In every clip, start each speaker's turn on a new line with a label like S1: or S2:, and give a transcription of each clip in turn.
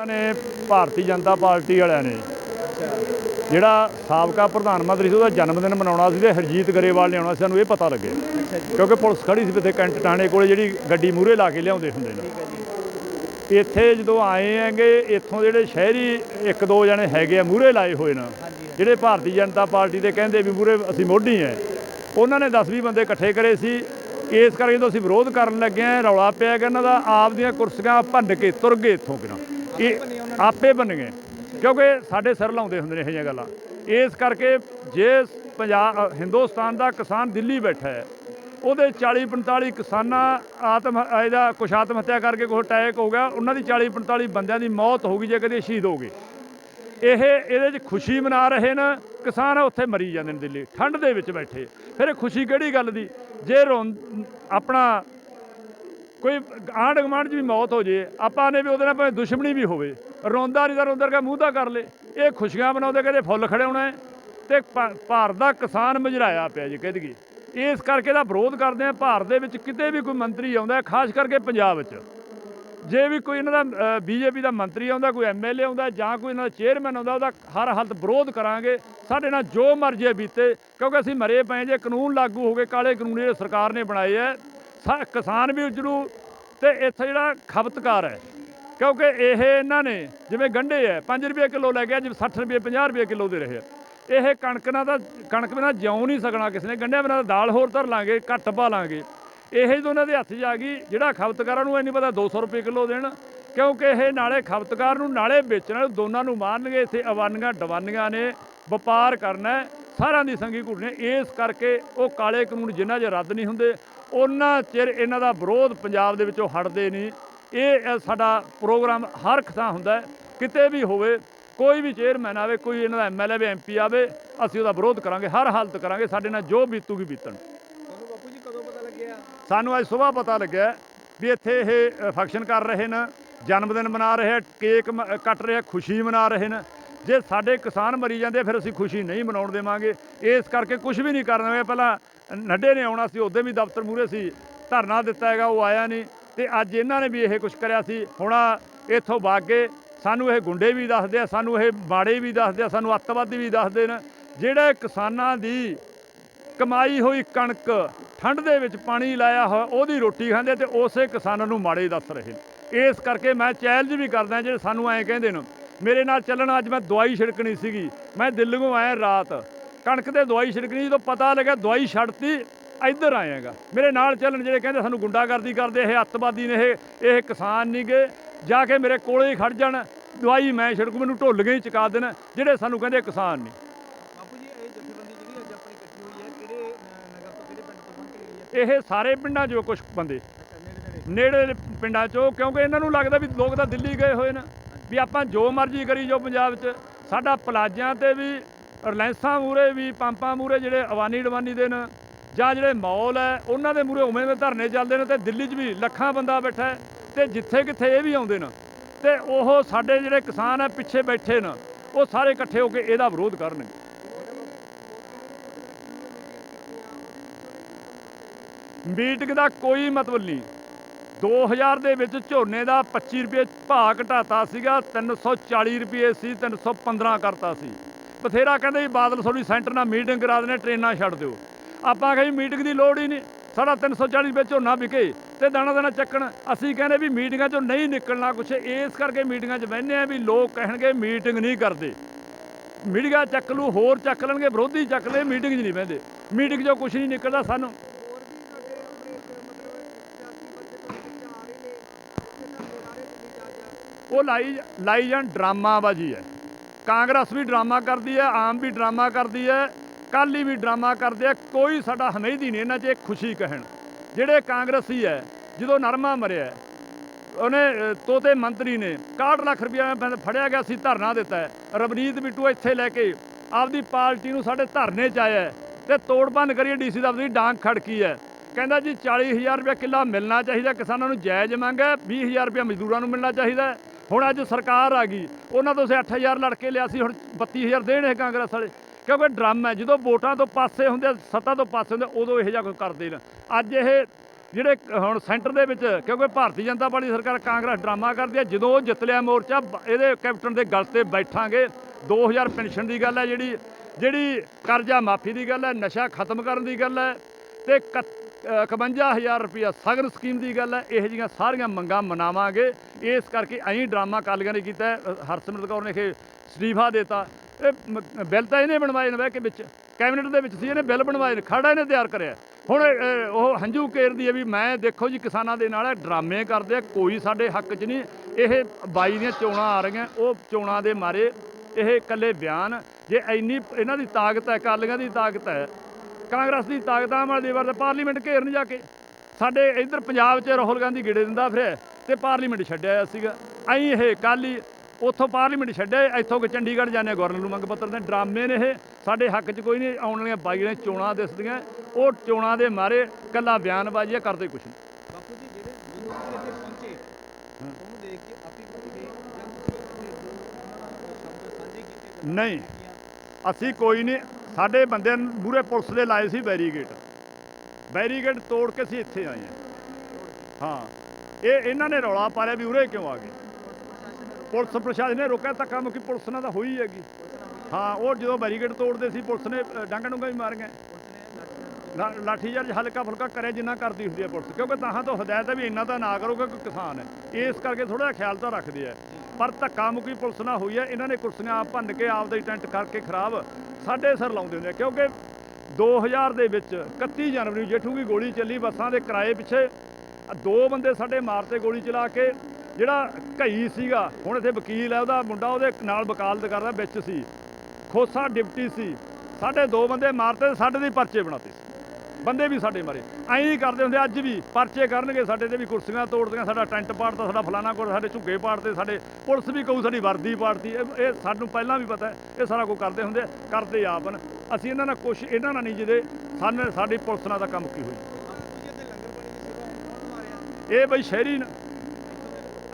S1: ਇਹਨਾਂ ਨੇ ਭਾਰਤੀ ਜਨਤਾ ਪਾਰਟੀ ਵਾਲਿਆਂ ਨੇ। ਜਿਹੜਾ ਸਾਬਕਾ ਪ੍ਰਧਾਨ ਮੰਤਰੀ ਸੀ, ਉਹਦਾ ਜਨਮ ਦਿਨ ਮਨਾਉਣਾ ਸੀ ਤੇ ਹਰਜੀਤ ਗਰੇਵਾਲ ਨੇ ਆਉਣਾ ਸੀ, ਸਾਨੂੰ ਇਹ ਪਤਾ ਲੱਗਿਆ। ਕਿਉਂਕਿ ਪੁਲਿਸ ਖੜੀ ਸੀ ਤੇ ਕੈਂਟ ਟਾਣੇ ਕੋਲੇ, ਜਿਹੜੀ ਗੱਡੀ ਮੂਹਰੇ ਲਾ ਕੇ ਲਿਆਉਂਦੇ ਹੁੰਦੇ ਨੇ। ਇੱਥੇ ਜਦੋਂ ਆਏ ਹੈਗੇ, ਇੱਥੋਂ ਜਿਹੜੇ ਸ਼ਹਿਰੀ ਇੱਕ ਦੋ ਜਣੇ ਹੈਗੇ ਆ, ਮੂਹਰੇ ਲਾਏ ਹੋਏ ਨਾ। ਜਿਹੜੇ ਭਾਰਤੀ ਜਨਤਾ ਪਾਰਟੀ ਦੇ ਕਹਿੰਦੇ ਵੀ ਮੂਹਰੇ ਅਸੀਂ ਮੋਢੀ ਐ, ਉਹਨਾਂ ਨੇ 10-20 ਬੰਦੇ ਇਕੱਠੇ ਕਰੇ ਸੀ। ਇਸ ਕਰਕੇ ਜਦੋਂ ਅਸੀਂ ਵਿਰੋਧ ਕਰਨ ਲੱਗੇ ਆ, ਰੌਲਾ ਪਿਆ ਕਿ ਇਹਨਾਂ ਦਾ, ਆਪ ਦੀਆਂ ਕੁਰਸੀਆਂ ਭੰਡ ਕੇ ਤੁਰ ਗਏ ਇੱਥੋਂ ਕਿਨਾਂ ਇਹ ਆਪੇ ਬਣ ਗਏ। ਕਿਉਂਕਿ ਸਾਡੇ ਸਿਰ ਲਾਉਂਦੇ ਹੁੰਦੇ ਨੇ ਇਹ ਜਿਹੀਆਂ ਗੱਲਾਂ। ਇਸ ਕਰਕੇ ਜੇ ਪੰਜਾਬ ਹਿੰਦੁਸਤਾਨ ਦਾ ਕਿਸਾਨ ਦਿੱਲੀ ਬੈਠਾ ਹੈ, ਉਹਦੇ 40 45 ਕਿਸਾਨਾਂ ਆਤਮ, ਇਹਦਾ ਕੁਛ ਆਤਮ ਹੱਤਿਆ ਕਰਕੇ ਕੋਈ ਅਟੈਕ ਹੋ ਗਿਆ, ਉਹਨਾਂ ਦੀ 40 45 ਬੰਦਿਆਂ ਦੀ ਮੌਤ ਹੋ ਗਈ ਜੇ ਕਦੇ ਸ਼ਹੀਦ ਹੋ ਗਏ। ਇਹ, ਇਹਦੇ 'ਚ ਖੁਸ਼ੀ ਮਨਾ ਰਹੇ ਨੇ, ਕਿਸਾਨ ਉੱਥੇ ਮਰੀ ਜਾਂਦੇ ਨੇ ਦਿੱਲੀ, ਠੰਡ ਦੇ ਵਿੱਚ ਬੈਠੇ। ਫਿਰ ਇਹ ਖੁਸ਼ੀ ਕਿਹੜੀ ਗੱਲ ਦੀ? ਜੇ ਰੋਂ ਆਪਣਾ ਕੋਈ ਆਂਢ ਗੁਆਂਢ 'ਚ ਵੀ ਮੌਤ ਹੋ ਜੇ, ਆਪਾਂ ਨੇ ਵੀ ਉਹਦੇ ਨਾਲ ਭਾਵੇਂ ਦੁਸ਼ਮਣੀ ਵੀ ਹੋਵੇ, ਰੋਂਦਾ ਨਹੀਂ ਤਾਂ ਰੋਂਦਾ ਕੇ ਮੂੰਹ ਦਾ ਕਰ ਲੇ। ਇਹ ਖੁਸ਼ੀਆਂ ਮਨਾਉਂਦੇ ਕਦੇ ਫੁੱਲ ਖੜਾਉਣਾ ਹੈ ਤੇ ਭਾਰਤ ਦਾ ਕਿਸਾਨ ਮਜਰਾਇਆ ਪਿਆ ਜੀ ਕਹਿੰਦੇ ਇਸ ਕਰਕੇ ਦਾ ਵਿਰੋਧ ਕਰਦੇ ਆ, ਭਾਰਤ ਦੇ ਵਿੱਚ ਕਿਤੇ ਵੀ ਕੋਈ ਮੰਤਰੀ ਆਉਂਦਾ ਖਾਸ ਕਰਕੇ ਪੰਜਾਬ ਵਿੱਚ। ਜੇ ਵੀ ਕੋਈ ਇਹਨਾਂ ਦਾ ਬੀਜੇਪੀ ਦਾ ਮੰਤਰੀ ਆਉਂਦਾ, ਕੋਈ ਐਮਐਲਏ ਆਉਂਦਾ, ਜਾਂ ਕੋਈ ਇਹਨਾਂ ਦਾ ਚੇਅਰਮੈਨ ਆਉਂਦਾ, ਉਹਦਾ ਹਰ ਹਾਲਤ ਵਿਰੋਧ ਕਰਾਂਗੇ। ਸਾਡੇ ਨਾਲ ਜੋ ਮਰਜ਼ੀ ਹੈ ਬੀਤੇ, ਕਿਉਂਕਿ ਅਸੀਂ ਮਰੇ ਪਏ ਜੇ ਕਾਨੂੰਨ ਲਾਗੂ ਹੋ ਗਏ, ਕਾਲੇ ਕਾਨੂੰਨ ਜਿਹੜੇ ਸਰਕਾਰ ਨੇ ਬਣਾਏ ਹੈ ਕਿਸਾਨ ਵੀ ਉਜੜੂ ਤੇ ਇੱਥੇ ਜਿਹੜਾ ਖਪਤਕਾਰ ਹੈ, ਕਿਉਂਕਿ ਇਹ ਇਹਨਾਂ ਨੇ ਜਿਵੇਂ ਗੰਢੇ ਹੈ 5 ਰੁਪਏ ਕਿਲੋ ਲੈ ਗਿਆ ਜਿਵੇਂ 60 ਰੁਪਏ 50 ਰੁਪਏ ਕਿਲੋ ਦੇ ਰਹੇ ਆ। ਇਹ ਕਣਕ ਨਾਲ ਤਾਂ, ਕਣਕ ਬਿਨਾਂ ਜਿਉਂ ਨਹੀਂ ਸਕਣਾ ਕਿਸੇ ਨੇ, ਗੰਢਿਆਂ ਬਿਨਾਂ ਤਾਂ ਦਾਲ ਹੋਰ ਧਰ ਲਾਂਗੇ, ਘੱਟ ਪਾ ਲਾਂਗੇ। ਇਹ ਜਦੋਂ ਉਹਨਾਂ ਦੇ ਹੱਥ 'ਚ ਆ ਗਈ, ਜਿਹੜਾ ਖਪਤਕਾਰਾਂ ਨੂੰ ਇਹ ਨਹੀਂ ਪਤਾ 200 ਰੁਪਏ ਕਿਲੋ ਦੇਣ, ਕਿਉਂਕਿ ਇਹ ਨਾਲੇ ਖਪਤਕਾਰ ਨੂੰ ਨਾਲੇ ਵੇਚਣ ਵਾਲੇ ਦੋਨਾਂ ਨੂੰ ਮਾਰਨਗੇ, ਇੱਥੇ ਅਵਾਨੀਆਂ, ਡਵਾਨੀਆਂ ਨੇ ਵਪਾਰ ਕਰਨਾ ਸਾਰਿਆਂ ਦੀ ਸੰਗੀ ਘੁੱਟਣੇ ਇਸ ਕਰਕੇ ਉਹ ਕਾਲੇ ਕਾਨੂੰਨ ਜਿਨ੍ਹਾਂ 'ਚ ਰੱਦ ਨਹੀਂ ਹੁੰਦੇ ਉਹਨਾਂ ਚਿਰ ਇਹਨਾਂ ਦਾ ਵਿਰੋਧ ਪੰਜਾਬ ਦੇ ਵਿੱਚੋਂ ਹਟਦੇ ਨਹੀਂ। ਇਹ ਸਾਡਾ ਪ੍ਰੋਗਰਾਮ ਹਰ ਥਾਂ ਹੁੰਦਾ ਕਿਤੇ ਵੀ ਹੋਵੇ ਕੋਈ ਵੀ ਚੇਅਰਮੈਨ ਆਵੇ ਕੋਈ ਇਹਨਾਂ ਦਾ ਐਮਐਲਏ ਵੀ ਐਮਪੀ ਆਵੇ ਅਸੀਂ ਉਹਦਾ ਵਿਰੋਧ ਕਰਾਂਗੇ ਹਰ ਹਾਲਤ ਕਰਾਂਗੇ ਸਾਡੇ ਨਾਲ ਜੋ ਬੀਤੂਗੀ ਬੀਤਣ।
S2: ਤੁਹਾਨੂੰ ਬਾਪੂ ਜੀ ਕਦੋਂ ਪਤਾ ਲੱਗਿਆ?
S1: ਸਾਨੂੰ ਅੱਜ ਸਵੇਰ ਪਤਾ ਲੱਗਿਆ ਵੀ ਇੱਥੇ ਇਹ ਫੰਕਸ਼ਨ ਕਰ ਰਹੇ ਨੇ ਜਨਮ ਦਿਨ ਮਨਾ ਰਹੇ ਕੇਕ ਕੱਟ ਰਹੇ ਖੁਸ਼ੀ ਮਨਾ ਰਹੇ ਨੇ। ਜੇ ਸਾਡੇ ਕਿਸਾਨ ਮਰੀ ਜਾਂਦੇ ਫਿਰ ਅਸੀਂ ਖੁਸ਼ੀ ਨਹੀਂ ਮਨਾਉਣ ਦੇਵਾਂਗੇ। ਇਸ ਕਰਕੇ ਕੁਝ ਵੀ ਨਹੀਂ ਕਰਨਾਗੇ ਪਹਿਲਾਂ ਨੱਡੇ ਨੇ ਆਉਣਾ ਸੀ, ਉਹਦੇ ਵੀ ਦਫ਼ਤਰ ਮੂਰੇ ਸੀ, ਧਰਨਾ ਦਿੱਤਾ ਹੈਗਾ, ਉਹ ਆਇਆ ਨਹੀਂ। ਤੇ ਅੱਜ ਇਹਨਾਂ ਨੇ ਵੀ ਇਹ ਕੁਝ ਕਰਿਆ ਸੀ। ਹੁਣ ਇੱਥੋਂ ਵਾਗੇ ਸਾਨੂੰ ਇਹ ਗੁੰਡੇ ਵੀ ਦੱਸਦੇ ਆ, ਸਾਨੂੰ ਇਹ ਬਾੜੇ ਵੀ ਦੱਸਦੇ ਆ, ਸਾਨੂੰ ਅੱਤਵਾਦੀ ਵੀ ਦੱਸਦੇ ਨੇ। ਜਿਹੜੇ ਕਿਸਾਨਾਂ ਦੀ ਕਮਾਈ ਹੋਈ ਕਣਕ ਠੰਡ ਦੇ ਵਿੱਚ ਪਾਣੀ ਲਾਇਆ ਹੋਇਆ, ਉਹਦੀ ਰੋਟੀ ਖਾਂਦੇ ਤੇ ਉਸੇ ਕਿਸਾਨਾਂ ਨੂੰ ਮਾੜੇ ਦੱਸ ਰਹੇ ਨੇ। ਇਸ ਕਰਕੇ ਮੈਂ ਚੈਲੰਜ ਵੀ ਕਰਦਾ ਜਿਹੜੇ ਸਾਨੂੰ ਐਂ ਕਹਿੰਦੇ ਨੇ, ਮੇਰੇ ਨਾਲ ਚੱਲਣ ਅੱਜ ਮੈਂ ਦਵਾਈ ਛਿੜਕਣੀ ਸੀਗੀ, ਮੈਂ ਦਿੱਲੀੋਂ ਆਇਆ ਰਾਤ। ਕਣਕ ਤੇ ਦਵਾਈ ਛਿੜਕਣੀ ਜਦੋਂ ਪਤਾ ਲੱਗਾ ਦਵਾਈ ਛੱਡਤੀ ਇੱਧਰ ਆਏਗਾ। ਮੇਰੇ ਨਾਲ ਚੱਲਣ ਜਿਹੜੇ ਕਹਿੰਦੇ ਸਾਨੂੰ ਗੁੰਡਾਗਰਦੀ ਕਰਦੇ ਇਹ ਅੱਤਵਾਦੀ ਨੇ ਇਹ ਇਹ ਕਿਸਾਨ ਨਹੀਂਗੇ ਜਾ ਕੇ ਮੇਰੇ ਕੋਲੇ ਹੀ ਖੜ ਜਾਣ ਦਵਾਈ ਮੈਂ ਛਿੜਕੂ ਮੈਨੂੰ ਢੁੱਲ ਗਈ ਚੁਕਾ ਦੇਣ ਜਿਹੜੇ ਸਾਨੂੰ ਕਹਿੰਦੇ ਕਿਸਾਨ ਨਹੀਂ
S2: ਇਹ
S1: ਸਾਰੇ ਪਿੰਡਾਂ 'ਚੋਂ ਕੁਝ ਬੰਦੇ।
S2: ਨੇੜੇ ਨੇੜੇ।
S1: ਨੇੜੇ ਦੇ ਪਿੰਡਾਂ 'ਚੋਂ ਕਿਉਂਕਿ ਇਹਨਾਂ ਨੂੰ ਲੱਗਦਾ ਵੀ ਲੋਕ ਤਾਂ ਦਿੱਲੀ ਗਏ ਹੋਏ ਨੇ ਵੀ ਆਪਾਂ ਜੋ ਮਰਜ਼ੀ ਕਰੀ ਜੋ ਪੰਜਾਬ 'ਚ। ਸਾਡਾ ਪਲਾਜ਼ਿਆਂ ਤੇ ਵੀ ਰਿਲਾਇੰਸਾਂ ਮੂਰੇ ਵੀ, ਪੰਪਾਂ ਮੂਰੇ ਜਿਹੜੇ ਅਵਾਨੀ ਡਵਾਨੀ ਦੇ ਨੇ, ਜਾਂ ਜਿਹੜੇ ਮਾਲ ਹੈ, ਉਹਨਾਂ ਦੇ ਮੂਰੇ ਉਵੇਂ ਦੇ ਧਰਨੇ ਚੱਲਦੇ ਨੇ ਤੇ ਦਿੱਲੀ 'ਚ ਵੀ ਲੱਖਾਂ ਬੰਦਾ ਬੈਠਾ ਹੈ ਤੇ ਜਿੱਥੇ ਕਿੱਥੇ ਇਹ ਵੀ ਆਉਂਦੇ ਨੇ ਤੇ ਉਹ ਸਾਡੇ ਜਿਹੜੇ ਕਿਸਾਨ ਹੈ, ਪਿੱਛੇ ਬੈਠੇ ਨੇ, ਉਹ ਸਾਰੇ ਇਕੱਠੇ ਹੋ ਕੇ ਇਹਦਾ ਵਿਰੋਧ ਕਰਨਗੇ। ਮੀਟਿੰਗ ਦਾ ਕੋਈ ਮਤਲਬ ਨਹੀਂ। 2000 ਦੇ ਵਿੱਚ ਝੋਨੇ ਦਾ 25 ਰੁਪਏ ਭਾਅ ਘਟਾਤਾ ਸੀਗਾ 340 ਰੁਪਏ ਸੀ 315 ਕਰਤਾ ਸੀ। ਬਥੇਰਾ ਕਹਿੰਦੇ ਜੀ ਬਾਦਲ ਥੋੜੀ ਸੈਂਟਰ ਨਾਲ ਮੀਟਿੰਗ ਕਰਾ ਦੇਣੇ ਟ੍ਰੇਨਾਂ ਛੱਡ ਦਿਓ। ਆਪਾਂ ਕਹੀ ਮੀਟਿੰਗ ਦੀ ਲੋੜ ਹੀ ਨਹੀਂ। ਸਾਡਾ 340 ਰੁਪਏ ਝੋਨਾ ਵਿਕੇ ਤੇ ਦਾਣਾ ਦਾਣਾ ਚੱਕਣ। ਅਸੀਂ ਕਹਿੰਦੇ ਵੀ ਮੀਟਿੰਗਾਂ 'ਚੋਂ ਨਹੀਂ ਨਿਕਲਣਾ ਕੁਛ। ਇਸ ਕਰਕੇ ਮੀਟਿੰਗਾਂ 'ਚ ਬਹਿੰਦੇ ਆ ਵੀ ਲੋਕ ਕਹਿਣਗੇ ਮੀਟਿੰਗ ਨਹੀਂ ਕਰਦੇ। ਮੀਡੀਆ ਚੱਕ ਲੂ ਹੋਰ ਚੱਕ ਲੈਣਗੇ ਵਿਰੋਧੀ ਚੱਕ ਲੈ ਮੀਟਿੰਗ 'ਚ ਨਹੀਂ ਬਹਿੰਦੇ। ਮੀਟਿੰਗ 'ਚੋਂ ਕੁਝ ਨਹੀਂ ਨਿਕਲਦਾ ਸਾਨੂੰ।
S2: ਵੀ ਵਿੱਚ
S1: ਉਹ ਲਾਈ ਲਾਈ ਜਾਣ ਡਰਾਮਾਬਾਜੀ ਹੈ। ਕਾਂਗਰਸ ਵੀ ਡਰਾਮਾ ਕਰਦੀ ਹੈ, ਆਮ ਵੀ ਡਰਾਮਾ ਕਰਦੀ ਹੈ, ਕਾਲੀ ਵੀ ਡਰਾਮਾ ਕਰਦੇ ਆ ਕੋਈ ਸਾਡਾ ਹਮੇਦੀ ਨਹੀਂ ਇਹਨਾਂ 'ਚ ਇੱਕ ਖੁਸ਼ੀ ਕਹਿਣ। ਜਿਹੜੇ ਕਾਂਗਰਸੀ ਹੈ, ਜਦੋਂ ਨਰਮਾ ਮਰਿਆ, ਉਹਨੇ ਤੋਤੇ ਮੰਤਰੀ ਨੇ 61 ਲੱਖ ਰੁਪਇਆ ਫੜਿਆ ਗਿਆ ਸੀ, ਧਰਨਾ ਦਿੱਤਾ ਰਵਨੀਤ ਬਿੱਟੂ ਇੱਥੇ ਲੈ ਕੇ ਆਪਦੀ ਪਾਰਟੀ ਨੂੰ ਸਾਡੇ ਧਰਨੇ 'ਚ ਆਇਆ ਹੈ ਤੇ ਤੋੜ ਭੰਨ ਕਰੀਏ ਡੀਸੀ ਦਫ਼ਤਰ ਦੀ ਡਾਂਗ ਖੜਕੀ ਹੈ। ਕਹਿੰਦਾ ਜੀ 40000 ਰੁਪਏ ਕਿੱਲਾ ਮਿਲਣਾ ਚਾਹੀਦਾ, ਕਿਸਾਨਾਂ ਨੂੰ ਜਾਇਜ਼ ਮੰਗ ਹੈ 20000 ਰੁਪਏ ਮਜ਼ਦੂਰਾਂ ਨੂੰ ਮਿਲਣਾ ਚਾਹੀਦਾ ਹੁਣ ਅੱਜ ਸਰਕਾਰ ਆ ਗਈ। ਉਹਨਾਂ ਤੋਂ ਸੇ 8000 ਲੜ ਕੇ ਲਿਆ ਸੀ ਹੁਣ 32000 ਦੇਣ ਇਹ ਕਾਂਗਰਸ ਵਾਲੇ। ਕਿਉਂਕਿ ਡਰਮ ਹੈ ਜਦੋਂ ਵੋਟਾਂ ਤੋਂ ਪਾਸੇ ਹੁੰਦੇ ਆ, ਸੱਤਾ ਤੋਂ ਪਾਸੇ ਹੁੰਦੇ ਉਦੋਂ ਇਹੋ ਜਿਹਾ ਕੁਝ ਕਰਦੇ ਨਾ। ਅੱਜ ਇਹ ਜਿਹੜੇ ਹੁਣ ਸੈਂਟਰ ਦੇ ਵਿੱਚ ਕਿਉਂਕਿ ਭਾਰਤੀ ਜਨਤਾ ਪਾਰਟੀ ਸਰਕਾਰ ਕਾਂਗਰਸ ਡਰਾਮਾ ਕਰਦੀ ਹੈ ਜਦੋਂ ਉਹ ਜਿੱਤ ਲਿਆ ਮੋਰਚਾ ਇਹਦੇ ਕੈਪਟਨ ਦੇ ਗਲ ਤੇ ਬੈਠਾਂਗੇ। 2000 ਪੈਨਸ਼ਨ ਦੀ ਗੱਲ ਹੈ ਜਿਹੜੀ ਜਿਹੜੀ ਕਰਜ਼ਾ ਮਾਫੀ ਦੀ ਗੱਲ ਹੈ ਨਸ਼ਾ ਖਤਮ ਕਰਨ ਦੀ ਗੱਲ ਹੈ ਤੇ 51000 ਰੁਪਇਆ ਸਗਨ ਸਕੀਮ ਦੀ ਗੱਲ ਹੈ। ਇਹੋ ਜਿਹੀਆਂ ਸਾਰੀਆਂ ਮੰਗਾਂ ਮਨਾਵਾਂਗੇ। ਇਸ ਕਰਕੇ ਐਂ ਡਰਾਮਾ ਕਾਲੀਆਂ ਨੇ ਕੀਤਾ ਹਰਸਿਮਰਤ ਕੌਰ ਨੇ ਇਹ ਸਟੀਫਾ ਦਿੱਤਾ। ਇਹ ਬਿੱਲ ਤਾਂ ਇਹਨੇ ਬਣਵਾਏ ਨੇ ਬਹਿ ਕੇ ਵਿੱਚ। ਕੈਬਨਿਟ ਦੇ ਵਿੱਚ ਸੀ, ਇਹਨੇ ਬਿੱਲ ਬਣਵਾਏ ਨੇ। ਖੜਾ ਇਹਨੇ ਤਿਆਰ ਕਰਿਆ। ਹੁਣ ਉਹ ਹੰਝੂ ਕੇਰਦੀ ਹੈ ਵੀ ਮੈਂ ਦੇਖੋ ਜੀ ਕਿਸਾਨਾਂ ਦੇ ਨਾਲ ਡਰਾਮੇ ਕਰਦੇ ਆ। ਕੋਈ ਸਾਡੇ ਹੱਕ 'ਚ ਨਹੀਂ। ਇਹ ਬਾਈ ਦੀਆਂ ਚੋਣਾਂ ਆ ਰਹੀਆਂ। ਉਹ ਚੋਣਾਂ ਦੇ ਮਾਰੇ ਇਹ ਇਕੱਲੇ ਬਿਆਨ। ਜੇ ਇੰਨੀ, ਇਹਨਾਂ ਦੀ ਤਾਕਤ ਹੈ, ਅਕਾਲੀਆਂ ਦੀ ਤਾਕਤ ਹੈ ਕਾਂਗਰਸ ਦੀ ਤਾਕਤ ਆਮ ਆਦਮੀ ਪਾਰਟੀ ਪਾਰਲੀਮੈਂਟ ਘੇਰਨ ਜਾ ਕੇ। ਸਾਡੇ ਇੱਧਰ ਪੰਜਾਬ 'ਚ ਰਾਹੁਲ ਗਾਂਧੀ ਗਿੜੇ ਦਿੰਦਾ ਫਿਰ ਤੇ ਪਾਰਲੀਮੈਂਟ ਛੱਡਿਆ ਹੋਇਆ ਸੀਗਾ। ਐਂ ਇਹ ਕੱਲ੍ਹ ਹੀ ਉੱਥੋਂ ਪਾਰਲੀਮੈਂਟ ਛੱਡਿਆ ਇੱਥੋਂ ਕਿ ਚੰਡੀਗੜ੍ਹ ਜਾਂਦੇ ਗਵਰਨਰ ਨੂੰ ਮੰਗ ਪੱਤਰ ਦੇ ਡਰਾਮੇ ਨੇ ਇਹ ਸਾਡੇ ਹੱਕ 'ਚ ਕੋਈ ਨਹੀਂ ਆਉਣ ਵਾਲੀਆਂ ਬਾਈ ਨੇ ਚੋਣਾਂ ਦਿਸਦੀਆਂ ਉਹ ਚੋਣਾਂ ਦੇ ਮਾਰੇ ਕੱਲਾ ਬਿਆਨਬਾਜ਼ੀਆਂ ਕਰਦੇ ਕੁਛ ਨਹੀਂ।
S2: ਬਾਪੂ ਜੀ ਜਿਹੜੇ ਇੱਥੇ ਪਹੁੰਚੇ ਉਹਨੂੰ ਦੇਖ ਕੇ ਆਪੀ ਦੋ
S1: ਨਹੀਂ? ਅਸੀਂ ਕੋਈ ਨਹੀਂ ਸਾਡੇ ਬੰਦੇ ਮੂਰੇ ਪੁਲਿਸ ਦੇ ਲਾਏ ਸੀ ਬੈਰੀਗੇਟ। ਬੈਰੀਗੇਟ ਤੋੜ ਕੇ ਅਸੀਂ ਇੱਥੇ ਆਏ ਹਾਂ। ਹਾਂ ਇਹ ਇਹਨਾਂ ਨੇ ਰੌਲਾ ਪਾਰਿਆ ਵੀ ਉਰੇ ਕਿਉਂ ਆ ਗਏ? ਪੁਲਿਸ ਪ੍ਰਸ਼ਾਸਨ ਨੇ ਰੋਕਿਆ ਧੱਕਾ ਮੁੱਕੀ ਪੁਲਿਸ ਨਾਲ ਤਾਂ ਹੋਈ ਹੈਗੀ। ਹਾਂ ਉਹ ਜਦੋਂ ਬੈਰੀਗੇਟ ਤੋੜਦੇ ਸੀ ਪੁਲਿਸ ਨੇ ਅ, ਡਾਂਗਾਂ ਡੂੰਗਾਂ ਵੀ ਮਾਰੀਆਂ। ਲਾ- ਲਾਠੀ ਚਾਰਜ ਹਲਕਾ ਫੁਲਕਾ ਕਰੇ ਜਿੰਨਾ ਕਰਦੀ ਹੁੰਦੀ ਹੈ ਪੁਲਿਸ। ਕਿਉਂਕਿ ਤਾਹਾਂ ਤੋਂ ਹਦਾਇਤ ਹੈ ਵੀ ਇੰਨਾ ਤਾਂ ਨਾ ਕਰੋ ਕਿਉਂਕਿ ਕਿਸਾਨ ਹੈ। ਇਸ ਕਰਕੇ ਥੋੜਾ ਜਿਹਾ ਖਿਆਲ ਤਾਂ ਰੱਖਦੇ ਆ। ਪਰ ਧੱਕਾ ਮੁੱਕੀ ਪੁਲਿਸ ਨਾਲ ਹੋਈ ਹੈ। ਇਹਨਾਂ ਨੇ ਕੁਰਸੀਆਂ ਆਪ ਭੰਨ ਕੇ ਆਪਦਾ ਹੀ ਟੈਂਟ ਕਰਕੇ ਖਰਾਬ ਸਾਡੇ ਸਿਰ ਲਾਉਂਦੇ ਹੁੰਦੇ ਆ। ਕਿਉਂਕਿ 2000 ਦੇ ਵਿੱਚ 31 ਜਨਵਰੀ ਨੂੰ ਜੇਠੂ ਦੀ ਗੋਲੀ ਚੱਲੀ, ਬੱਸਾਂ ਦੇ ਕਿਰਾਏ ਪਿੱਛੇ ਦੋ ਬੰਦੇ ਸਾਡੇ ਮਾਰਤੇ ਗੋਲੀ ਚਲਾ ਕੇ, ਜਿਹੜਾ ਘਈ ਸੀਗਾ, ਹੁਣ ਇੱਥੇ ਵਕੀਲ ਹੈ, ਉਹਦਾ ਮੁੰਡਾ ਉਹਦੇ ਨਾਲ ਵਕਾਲਤ ਕਰਦਾ, ਵਿੱਚ ਸੀ। ਖੋਸਾ ਡਿਪਟੀ ਸੀ। ਸਾਡੇ ਦੋ ਬੰਦੇ ਮਾਰਤੇ ਤੇ ਸਾਡੇ ਦੇ ਹੀ ਪਰਚੇ ਬਣਾਤੇ ਬੰਦੇ ਵੀ ਸਾਡੇ ਮਾਰੇ। ਐਂ ਹੀ ਕਰਦੇ ਹੁੰਦੇ, ਅੱਜ ਵੀ ਪਰਚੇ ਕਰਨਗੇ ਸਾਡੇ ਤੇ ਵੀ ਕੁਰਸੀਆਂ ਤੋੜਦੀਆਂ, ਸਾਡਾ ਟੈਂਟ ਪਾੜਤਾ, ਸਾਡਾ ਫਲਾਣਾ ਕੋਲ ਸਾਡੇ ਝੁੱਗੇ ਪਾੜਦੇ ਸਾਡੇ ਪੁਲਿਸ ਵੀ ਕਹੂ ਸਾਡੀ ਵਰਦੀ ਪਾੜਤੀ। ਇਹ ਸਾਨੂੰ ਪਹਿਲਾਂ ਵੀ ਪਤਾ ਇਹ ਸਾਰਾ ਕੁਝ ਕਰਦੇ ਹੁੰਦੇ, ਕਰਦੇ ਆਪ ਅਸੀਂ ਇਹਨਾਂ ਨਾਲ ਕੁਛ, ਇਹਨਾਂ ਨਾਲ ਨਹੀਂ ਜਿਹਦੇ ਸਾਨੂੰ, ਸਾਡੀ ਪੁਲਿਸ ਨਾਲ ਦਾ ਕੰਮ ਕੀ ਹੋਈ ਇਹ ਬਈ ਸ਼ਹਿਰੀ ਨੇ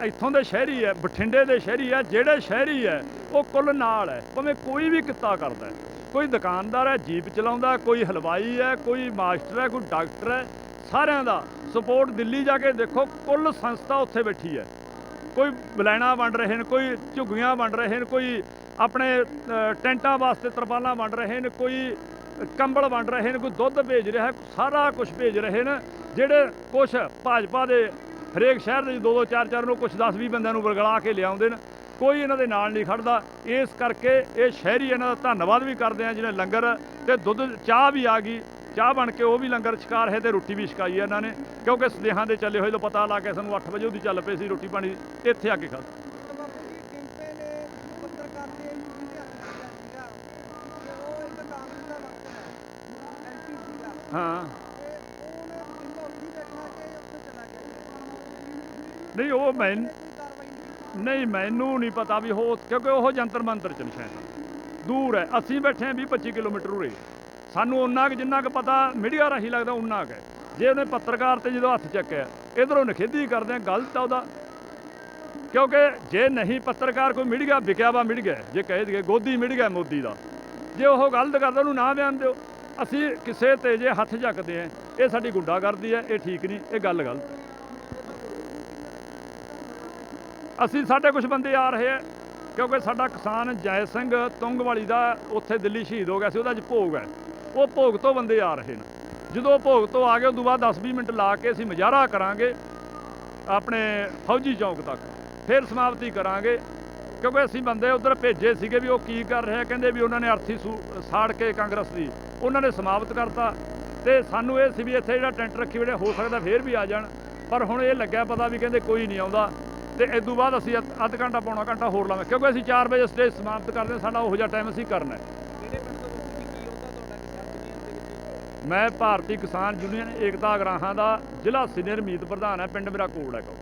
S1: ਇੱਥੋਂ ਦੇ ਸ਼ਹਿਰੀ ਹੈ, ਬਠਿੰਡੇ ਦੇ ਸ਼ਹਿਰੀ ਹੈ, ਜਿਹੜੇ ਸ਼ਹਿਰੀ ਹੈ, ਉਹ ਕੁੱਲ ਨਾਲ ਹੈ, ਭਾਵੇਂ ਕੋਈ ਵੀ ਕਿੱਤਾ ਕਰਦਾ ਹੈ। ਕੋਈ ਦੁਕਾਨਦਾਰ ਹੈ, ਜੀਪ ਚਲਾਉਂਦਾ ਕੋਈ ਹਲਵਾਈ ਹੈ, ਕੋਈ ਮਾਸਟਰ ਹੈ, ਕੋਈ ਡਾਕਟਰ ਹੈ, ਸਾਰਿਆਂ ਦਾ ਸਪੋਰਟ ਦਿੱਲੀ ਜਾ ਕੇ ਦੇਖੋ, ਕੁੱਲ ਸੰਸਥਾ ਉੱਥੇ ਬੈਠੀ ਹੈ। ਕੋਈ ਬਲੈਣਾ ਵੰਡ ਰਹੇ ਨੇ, ਕੋਈ ਝੁੱਗੀਆਂ ਵੰਡ ਰਹੇ ਨੇ, ਕੋਈ ਆਪਣੇ ਟੈਂਟਾਂ ਵਾਸਤੇ ਤਰਪਾਲਾਂ ਵੰਡ ਰਹੇ ਨੇ, ਕੋਈ ਕੰਬਲ ਵੰਡ ਰਹੇ ਨੇ, ਕੋਈ ਦੁੱਧ ਭੇਜ ਰਿਹਾ, ਸਾਰਾ ਕੁਝ ਭੇਜ ਰਹੇ ਨੇ, ਜਿਹੜੇ ਕੁਝ ਭਾਜਪਾ ਦੇ ਹਰੇਕ ਸ਼ਹਿਰ ਦੇ ਦੋ ਦੋ ਚਾਰ ਚਾਰ ਨੂੰ ਕੁਝ 10 20 ਬੰਦਿਆਂ ਨੂੰ ਵਰਗਲਾ ਕੇ ਲਿਆਉਂਦੇ ਨੇ। ਕੋਈ ਇਹਨਾਂ ਦੇ ਨਾਲ ਨਹੀਂ ਖੜਦਾ। ਇਸ ਕਰਕੇ ਇਹ ਸ਼ਹਿਰੀ ਇਹਨਾਂ ਦਾ ਧੰਨਵਾਦ ਵੀ ਕਰਦੇ ਆ, ਜਿਹਨੇ ਲੰਗਰ ਤੇ ਦੁੱਧ, ਚਾਹ ਵੀ ਆ ਗਈ। ਚਾਹ ਬਣ ਕੇ ਉਹ ਵੀ ਲੰਗਰ ਛਕਾ ਰਹੇ ਤੇ ਰੋਟੀ ਵੀ ਛਕਾਈ ਹੈ ਇਹਨਾਂ ਨੇ। ਕਿਉਂਕਿ ਸਦੇਹਾਂ ਦੇ ਚੱਲੇ ਹੋਏ ਤੋਂ ਪਤਾ ਲੱਗ ਕੇ ਸਾਨੂੰ 8 ਵਜੇ ਉਹਦੀ ਚੱਲ ਪਈ ਸੀ ਰੋਟੀ ਪਾਣੀ, ਇੱਥੇ ਆ ਕੇ ਖਾ।
S2: ਹਾਂ।
S1: ਨਹੀਂ, ਉਹ ਮੈਂ ਨਹੀਂ, ਮੈਨੂੰ ਨਹੀਂ ਪਤਾ ਵੀ ਹੋ ਕਿਉਂਕਿ ਉਹ ਜੰਤਰ ਮੰਤਰ ਚ ਨਿਸ਼ਾਨ ਦੂਰ ਹੈ, ਅਸੀਂ ਬੈਠੇ ਹਾਂ 20 25 ਕਿਲੋਮੀਟਰ ਉਰੇ। ਸਾਨੂੰ ਉਨਾ ਕੁ, ਜਿੰਨਾ ਕੁ ਪਤਾ, ਮੀਡੀਆ ਰਾਹੀਂ ਲੱਗਦਾ ਉਨਾ ਕੁ ਹੈ। ਜੇ ਉਹਨੇ ਪੱਤਰਕਾਰ ਤੇ ਜਦੋਂ ਹੱਥ ਚੱਕਿਆ, ਇਧਰੋਂ ਨਖੇਦੀ ਕਰਦੇ ਆ ਗਲਤ ਆ ਉਹਦਾ। ਕਿਉਂਕਿ ਜੇ ਨਹੀਂ ਪੱਤਰਕਾਰ ਕੋਈ ਮੀਡੀਆ ਵਿਕਿਆ ਵਾ ਮੀਡੀਆ, ਜੇ ਕਹਿ ਦਈਏ ਗੋਦੀ ਮੀਡੀਆ ਮੋਦੀ ਦਾ, ਜੇ ਉਹ ਗਲਤ ਕਰਦਾ, ਉਹਨੂੰ ਨਾ ਬਿਆਨ ਦਿਓ। ਅਸੀਂ ਕਿਸੇ ਤੇ ਜੇ ਹੱਥ ਚੱਕਦੇ ਆ ਇਹ ਸਾਡੀ ਗੁੰਡਾਗਰਦੀ ਹੈ, ਇਹ ਠੀਕ ਨਹੀਂ, ਇਹ ਗੱਲ ਗਲਤ ਹੈ। ਅਸੀਂ ਸਾਡੇ ਕੁਝ ਬੰਦੇ ਆ ਰਹੇ ਆ, ਕਿਉਂਕਿ ਸਾਡਾ ਕਿਸਾਨ ਜੈ ਸਿੰਘ ਤੁੰਗਵਾਲੀ ਦਾ ਉੱਥੇ ਦਿੱਲੀ ਸ਼ਹੀਦ ਹੋ ਗਿਆ ਸੀ, ਉਹਦਾ ਅੱਜ ਭੋਗ ਹੈ। ਉਹ ਭੋਗ ਤੋਂ ਬੰਦੇ ਆ ਰਹੇ ਨੇ। ਜਦੋਂ ਉਹ ਭੋਗ ਤੋਂ ਆ ਗਏ, ਉਦੋਂ ਬਾਅਦ 10-20 ਮਿੰਟ ਲਾ ਕੇ ਅਸੀਂ ਮੁਜ਼ਾਹਰਾ ਕਰਾਂਗੇ ਆਪਣੇ ਫੌਜੀ ਚੌਂਕ ਤੱਕ। ਫਿਰ ਸਮਾਪਤੀ ਕਰਾਂਗੇ, ਕਿਉਂਕਿ ਅਸੀਂ ਬੰਦੇ ਉਧਰ ਭੇਜੇ ਸੀਗੇ ਵੀ ਉਹ ਕੀ ਕਰ ਰਹੇ ਆ ਕਹਿੰਦੇ ਵੀ ਉਹਨਾਂ ਨੇ ਅਰਥੀ ਸੂ- ਸਾੜ ਕੇ ਕਾਂਗਰਸ ਦੀ, ਉਹਨਾਂ ਨੇ ਸਮਾਪਤ ਕਰਤਾ। ਤੇ ਸਾਨੂੰ ਇਹ ਸੀ ਵੀ ਇੱਥੇ ਜਿਹੜਾ ਟੈਂਟ ਰੱਖੀ ਬੜੇ ਹੋ ਸਕਦਾ ਫੇਰ ਵੀ ਆ ਜਾਣ। ਪਰ ਹੁਣ ਇਹ ਲੱਗਿਆ ਪਤਾ ਵੀ ਕਹਿੰਦੇ ਕੋਈ ਨਹੀਂ ਆਉਂਦਾ। ਤੇ ਇਸ ਤੋਂ ਬਾਅਦ ਅਸੀਂ ਅੱਧ ਅੱਧ ਘੰਟਾ ਪੌਣਾ ਘੰਟਾ ਹੋਰ ਲਾਵਾਂਗੇ ਕਿਉਂਕਿ ਅਸੀਂ 4 ਵਜੇ ਸਟੇਜ ਸਮਾਪਤ ਕਰਦੇ ਹਾਂ, ਸਾਡਾ ਉਹੋ ਜਿਹਾ ਟਾਈਮ ਅਸੀਂ ਕਰਨਾ ਹੈ।
S2: ਕਿਹੜੇ ਪਿੰਡ ਤੋਂ ਬਾਪੂ ਜੀ ਕੀ ਹੁੰਦਾ ਤੁਹਾਡਾ ਕਿਸਾਨ ਯੂਨੀਅਨ ਦੇ ਵਿੱਚ
S1: ਮੈਂ ਭਾਰਤੀ ਕਿਸਾਨ ਯੂਨੀਅਨ ਏਕਤਾ ਅਗਰਾਹਾਂ ਦਾ ਜ਼ਿਲ੍ਹਾ ਸੀਨੀਅਰ ਮੀਤ ਪ੍ਰਧਾਨ ਹੈ ਪਿੰਡ ਮੇਰਾ ਕੋਟ ਹੈ ਕੋ